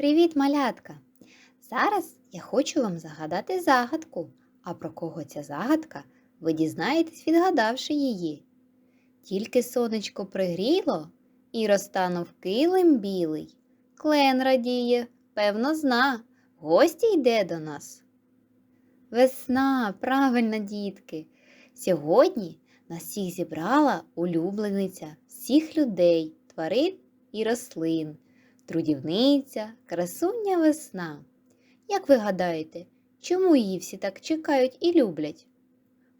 Привіт, малятка! Зараз я хочу вам загадати загадку, а про кого ця загадка, ви дізнаєтесь, відгадавши її. Тільки сонечко пригріло і розтанув килим білий. Клен радіє, певно, зна, гості йде до нас. Весна, правильно, дітки. Сьогодні нас всіх зібрала улюблениця всіх людей, тварин і рослин, трудівниця, красуня весна. Як ви гадаєте, чому її всі так чекають і люблять?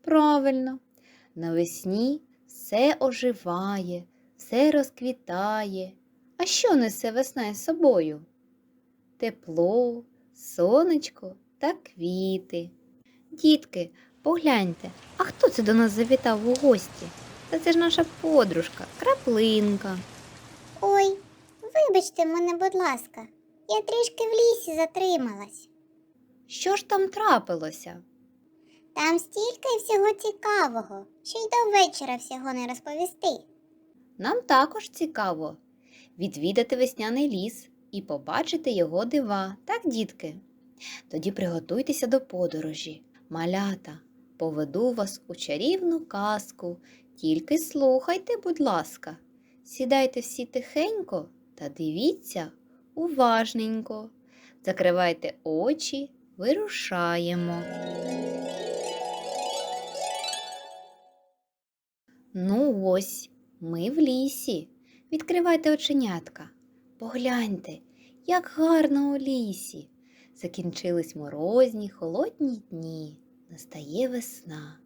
Правильно, навесні все оживає, все розквітає. А що несе весна із собою? Тепло, сонечко та квіти. Дітки, погляньте, а хто це до нас завітав у гості? Та це ж наша подружка, краплинка. Вибачте мене, будь ласка, я трішки в лісі затрималась. Що ж там трапилося? Там стільки всього цікавого, що й до вечора всього не розповісти. Нам також цікаво відвідати весняний ліс і побачити його дива, так, дітки? Тоді приготуйтеся до подорожі, малята, поведу вас у чарівну казку, тільки слухайте, будь ласка, сідайте всі тихенько та дивіться уважненько. Закривайте очі, вирушаємо. Ну ось, ми в лісі. Відкривайте оченятка. Погляньте, як гарно у лісі. Закінчились морозні, холодні дні. Настає весна.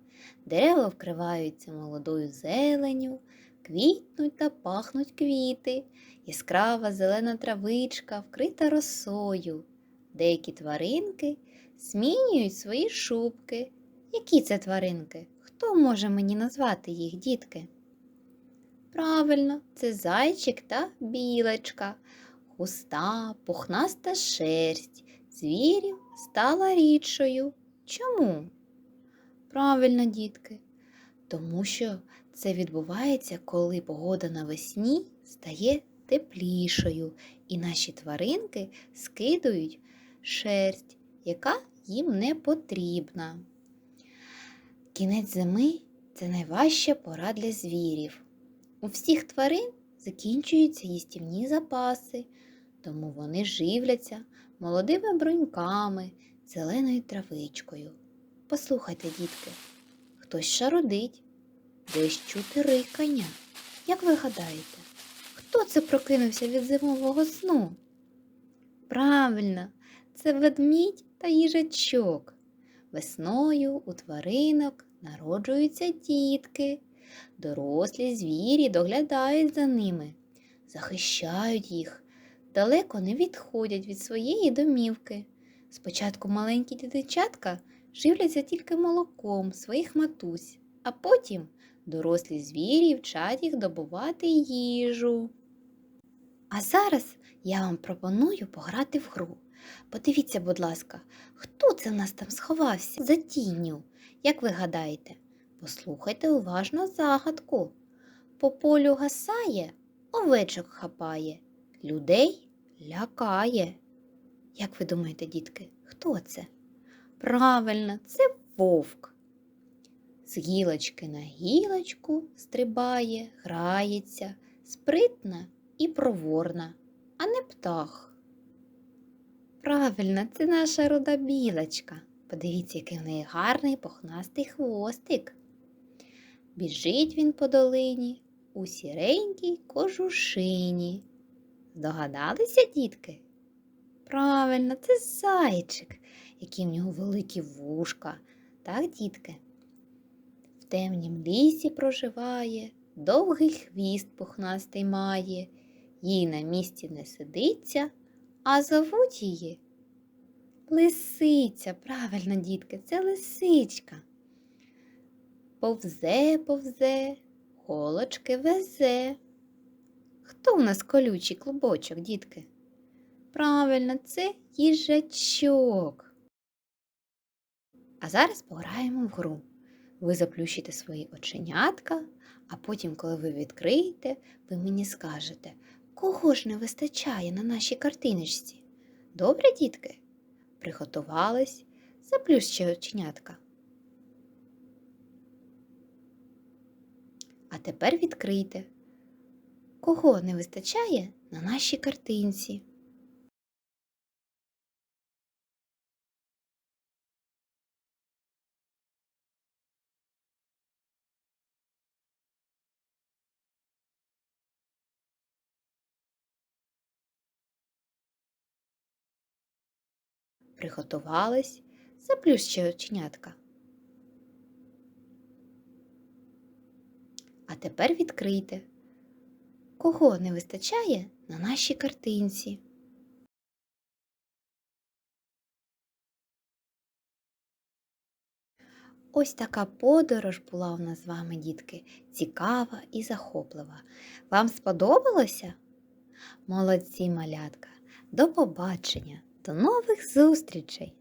Дерева вкриваються молодою зеленю, квітнуть та пахнуть квіти, яскрава зелена травичка вкрита росою. Деякі тваринки змінюють свої шубки. Які це тваринки? Хто може мені назвати їх, дітки? Правильно, це зайчик та білочка, густа, пухнаста шерсть, звірів стала рідшою. Чому? Правильно, дітки, тому що це відбувається, коли погода навесні стає теплішою, і наші тваринки скидують шерсть, яка їм не потрібна. Кінець зими це найважча пора для звірів. У всіх тварин закінчуються їстівні запаси, тому вони живляться молодими бруньками, зеленою травичкою. Послухайте, дітки, хтось шародить, десь чути рикання. Як ви гадаєте, хто це прокинувся від зимового сну? Правильно, це ведмідь та їжачок. Весною у тваринок народжуються дітки. Дорослі звірі доглядають за ними, захищають їх, далеко не відходять від своєї домівки. Спочатку маленькі дитинчатка живляться тільки молоком своїх матусь, а потім дорослі звірі вчать їх добувати їжу. А зараз я вам пропоную пограти в гру. Подивіться, будь ласка, хто це в нас там сховався за тінню? Як ви гадаєте? Послухайте уважно загадку. По полю гасає, овечок хапає, людей лякає. Як ви думаєте, дітки, хто це? Правильно, це вовк. З гілочки на гілочку стрибає, грається, спритна і проворна, а не птах. Правильно, це наша руда білочка. Подивіться, який в неї гарний пухнастий хвостик. Біжить він по долині у сіренькій кожушині. Здогадалися, дітки? Правильно, це зайчик, які в нього великі вушка. Так, дітки? В темнім лісі проживає, довгий хвіст пухнастий має, їй на місці не сидиться, а зовуть її Лисиця, правильно, дітки, це лисичка. Повзе, повзе, холочки везе. Хто у нас колючий клубочок, дітки? Правильно, це їжачок. А зараз пограємо в гру. Ви заплющите свої оченятка, а потім, коли ви відкриєте, ви мені скажете, кого ж не вистачає на нашій картиночці? Добре, дітки? Приготувались, заплющте оченятка. А тепер відкрийте. Кого не вистачає на нашій картинці? Приготувались, заплющте оченятка. А тепер відкрийте. Кого не вистачає на нашій картинці? Ось така подорож була у нас з вами, дітки, цікава і захоплива. Вам сподобалося? Молодці малятка! До побачення, до нових зустрічей!